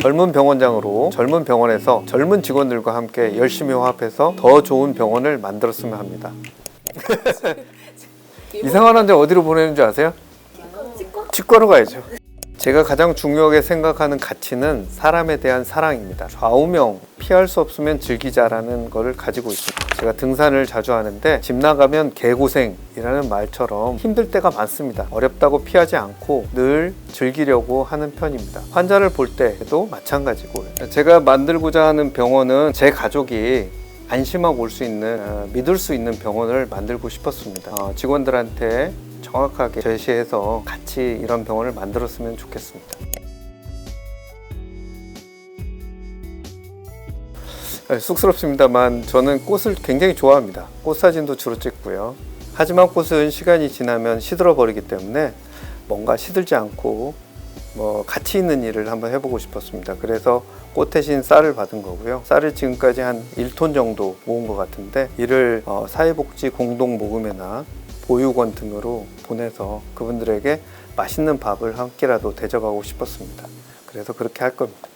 젊은 병원장으로 젊은 병원에서 젊은 직원들과 함께 열심히 화합해서 더 좋은 병원을 만들었으면 합니다. 이상한 환자 어디로 보내는 줄 아세요? 치과로 가야죠. 제가 가장 중요하게 생각하는 가치는 사람에 대한 사랑입니다. 좌우명 피할 수 없으면 즐기자라는 거를 가지고 있습니다. 제가 등산을 자주 하는데 집 나가면 개고생이라는 말처럼 힘들 때가 많습니다. 어렵다고 피하지 않고 늘 즐기려고 하는 편입니다. 환자를 볼 때도 마찬가지고 제가 만들고자 하는 병원은 제 가족이 안심하고 올 수 있는 어, 믿을 수 있는 병원을 만들고 싶었습니다. 어, 직원들한테 정확하게 제시해서 같이 이런 병원을 만들었으면 좋겠습니다. 네, 쑥스럽습니다만 저는 꽃을 굉장히 좋아합니다. 꽃 사진도 주로 찍고요. 하지만 꽃은 시간이 지나면 시들어 버리기 때문에 뭔가 시들지 않고 뭐 가치 있는 일을 한번 해보고 싶었습니다. 그래서 꽃 대신 쌀을 받은 거고요. 쌀을 지금까지 한 1톤 정도 모은 것 같은데 이를 어, 사회복지 공동 모금회나 보육원 등으로 보내서 그분들에게 맛있는 밥을 한 끼라도 대접하고 싶었습니다. 그래서 그렇게 할 겁니다.